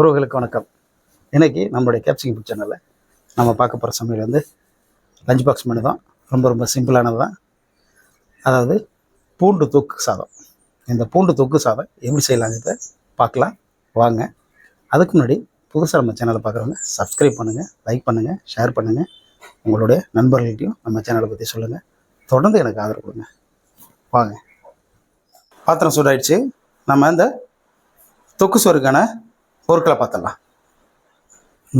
உறவுகளுக்கு வணக்கம். இன்றைக்கி நம்மளுடைய கேப்சிங் புக் சேனலில் நம்ம பார்க்க போகிற சமையல் வந்து லஞ்ச் பாக்ஸ் மெனு தான். ரொம்ப ரொம்ப சிம்பிளானது தான். அதாவது பூண்டு தொக்கு சாதம். இந்த பூண்டு தொக்கு சாதம் எப்படி செய்யலாங்கிறத பார்க்கலாம். வாங்க. அதுக்கு முன்னாடி புதுசாக நம்ம சேனலை பார்க்குறவங்க சப்ஸ்கிரைப் பண்ணுங்கள் லைக் பண்ணுங்கள் ஷேர் பண்ணுங்கள் உங்களுடைய நண்பர்கள்ட்டையும் நம்ம சேனலை பற்றி சொல்லுங்கள் தொடர்ந்து எனக்கு ஆதரவு கொடுங்க. வாங்க. பாத்திரம் சூடாயிடுச்சு. நம்ம இந்த தொக்கு சோறுக்கான பொருட்களை பார்த்துடலாம்.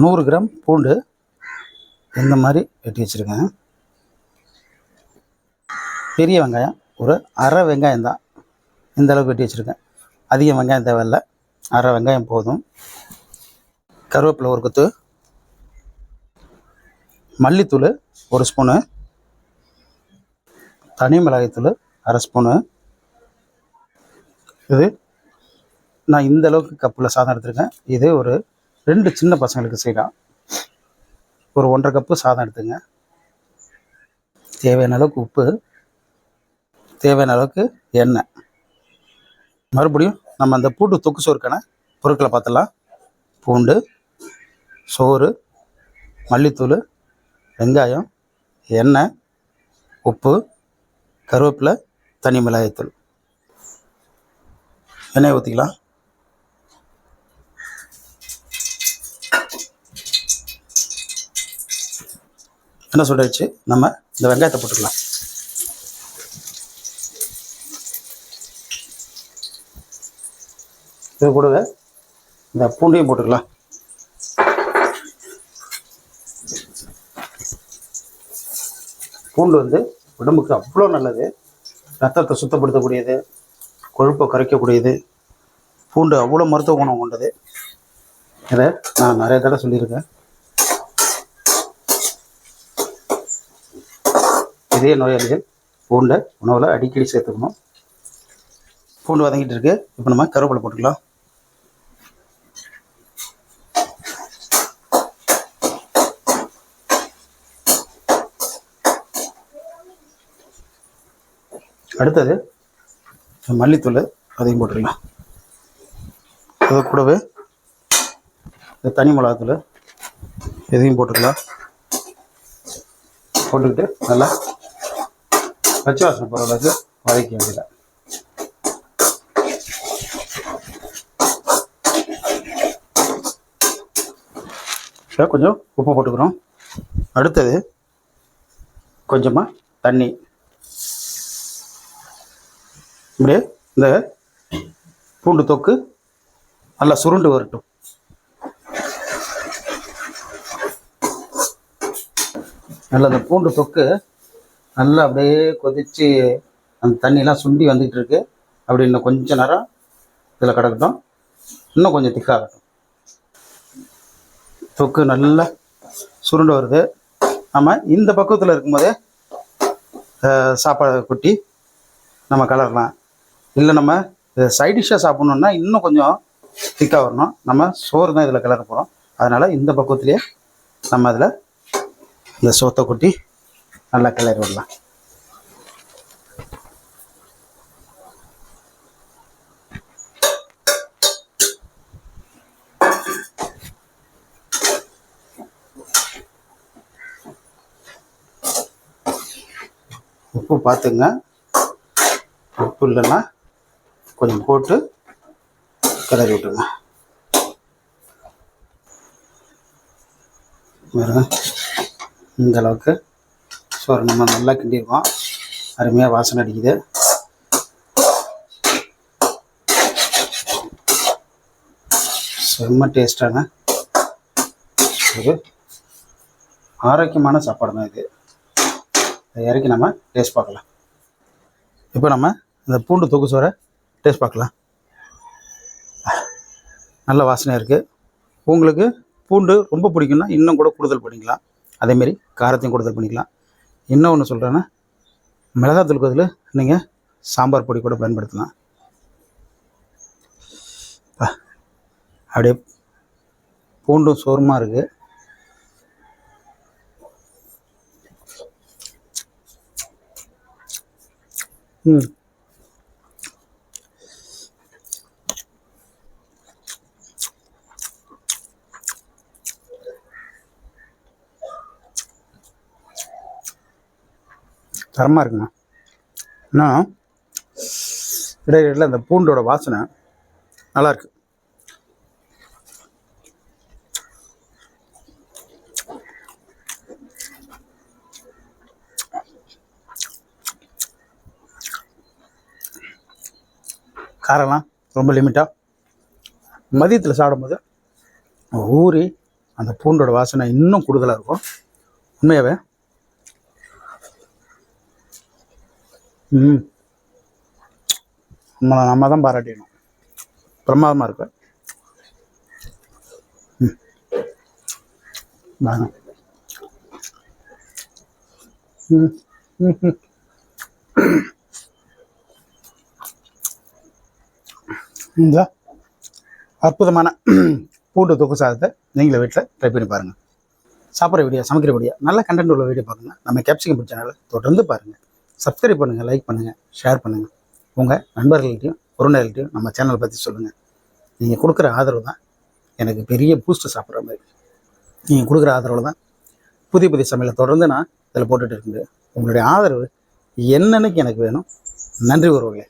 நூறு கிராம் பூண்டு இந்த மாதிரி வெட்டி வச்சுருக்கேன். பெரிய வெங்காயம் ஒரு அரை வெங்காயம் தான் இந்த அளவுக்கு வெட்டி வச்சுருக்கேன். அதிக வெங்காயம் தேவையில்லை. அரை வெங்காயம் போதும். கருவேப்பிலை ஒரு கொத்து. மல்லித்தூள் ஒரு ஸ்பூனு. தனி மிளகாய்த்தூள் அரை ஸ்பூனு. இது நான் இந்த அளவுக்கு கப்பில் சாதம் எடுத்துருக்கேன். இது ஒரு ரெண்டு சின்ன பசங்களுக்கு செய்யலாம். ஒரு ஒன்றரை கப்பு சாதம் எடுத்துங்க. தேவையான அளவுக்கு உப்பு தேவையான அளவுக்கு எண்ணெய். மறுபடியும் நம்ம அந்த பூண்டு தொக்கு சோறுக்கான பொருட்களை பார்த்துடலாம். பூண்டு சோறு மல்லித்தூள் வெங்காயம் எண்ணெய் உப்பு கருவேப்பிலை தனி மிளகாய்த்தூள். எண்ணெய் ஊற்றிக்கலாம் எண்ணெய் சுட வச்சு? நம்ம இந்த வெங்காயத்தை போட்டுக்கலாம். இது கூடவே இந்த பூண்டையும் போட்டுக்கலாம். பூண்டு வந்து உடம்புக்கு அவ்வளோ நல்லது. ரத்தத்தை சுத்தப்படுத்தக்கூடியது கொழுப்பை குறைக்கக்கூடியது. பூண்டு அவ்வளோ மருத்துவ குணம் கொண்டது. இதை நான் நிறைய தடவை சொல்லியிருக்கேன். இதே நோயாளிகள் பூண்டை உணவில் அடிக்கடி சேர்த்துக்கணும். பூண்டு வதங்கிட்டு இருக்கு. இப்போ நம்ம கருவேப்பிலை போட்டுக்கலாம். அடுத்தது மல்லித்தூள் அதையும் போட்டுக்கலாம். அது கூடவே இந்த தனி மிளகாத்தூள் இதையும் போட்டுக்கலாம். போட்டுக்கிட்டு நல்லா பச்சை வாசனை போகிற அளவுக்கு வதக்க வேண்டியது இப்போ கொஞ்சம் உப்பு போட்டுக்கிறோம். அடுத்தது கொஞ்சமாக தண்ணி. இப்படியே இந்த பூண்டு தொக்கு நல்லா சுருண்டு வரட்டும். நல்லா அந்த பூண்டு தொக்கு நல்லா அப்படியே கொதிச்சு அந்த தண்ணியெலாம் சுண்டி வந்துகிட்டு இருக்கு அப்படி இன்னும் கொஞ்ச நேரம் இதில் கிடக்கட்டும். இன்னும் கொஞ்சம் திக்காகட்டும். தொக்கு நல்லா சுருண்டு வருது. நம்ம இந்த பக்குவத்தில் இருக்கும்போதே அஹ், சாப்பாடு கொட்டி நம்ம கலரலாம். இல்லை நம்ம சைட் டிஷ்ஷாக சாப்பிட்ணுன்னா இன்னும் கொஞ்சம் திக்காக வரணும். நம்ம சோறு தான் இதில் கிளற போகிறோம் அதனால் இந்த பக்குவத்துலேயே நம்ம அதில் இந்த சோத்தை கொட்டி நல்லா கிளறி விடலாம் உப்பு பார்த்துங்க. உப்பு இல்லைன்னா கொஞ்சம் போட்டு கிளறி விட்டுருங்க. பாருங்க. இந்த அளவுக்கு சோறு நம்ம நல்லா கிண்டியிருக்கோம் அருமையாக வாசனை அடிக்குது. செம்ம டேஸ்டான ஒரு ஆரோக்கியமான சாப்பாடு தான் இது இறக்கி நம்ம டேஸ்ட் பார்க்கலாம். இப்போ நம்ம இந்த பூண்டு தொக்கு சோறை டேஸ்ட் பார்க்கலாம். நல்ல வாசனையாக இருக்குது உங்களுக்கு பூண்டு ரொம்ப பிடிக்கும்னா இன்னும் கூட கூடுதல் பண்ணிக்கலாம். அதேமாரி காரத்தையும் கூடுதல் பண்ணிக்கலாம். இன்னும் ஒன்று சொல்கிறேன்னா மிளகாத்தூள் பதில் நீங்கள் சாம்பார் பொடி கூட பயன்படுத்தலாம். அப்படியே பூண்டும் சோறுமா இருக்குது ம். தரமாக இருக்குண்ணா. இன்னும் இடையில அந்த பூண்டோட வாசனை நல்லாயிருக்கு காரம்லாம் ரொம்ப லிமிட்டாக மதியத்தில் சாப்பிடும்போது ஊறி அந்த பூண்டோட வாசனை இன்னும் கூடுதலாக இருக்கும். உண்மையாகவே ம். நம்ம நம்ம தான் பாராட்டிடணும் பிரமாதமாக இருக்கு ம். வாங்க. ம். ம் இந்த அற்புதமான பூண்டு தொக்கு சாதத்தை நீங்களே வீட்டில் ட்ரை பண்ணி பாருங்கள் சாப்பிட்ற வீடியோ சமைக்கிற வீடியோ நல்ல கண்டென்ட் உள்ள வீடியோ பாருங்கள் நம்ம கேப்சிகம் சேனலை தொடர்ந்து பாருங்கள் சப்ஸ்கிரைப் பண்ணுங்கள் லைக் பண்ணுங்கள் ஷேர் பண்ணுங்கள் உங்கள் நண்பர்கள்ட்டையும் உறவினர்கள்ட்டையும் நம்ம சேனலை பற்றி சொல்லுங்கள் நீங்கள் கொடுக்குற ஆதரவு தான் எனக்கு பெரிய பூஸ்ட்டு சாப்பிட்ற மாதிரி. நீங்கள் கொடுக்குற ஆதரவு தான் புதிய புதிய சமையலை தொடர்ந்து நான் இதில் போட்டுகிட்டு இருக்கேன் உங்களுடைய ஆதரவு என்னன்னைக்கு எனக்கு வேணும்? நன்றி உறவுகளே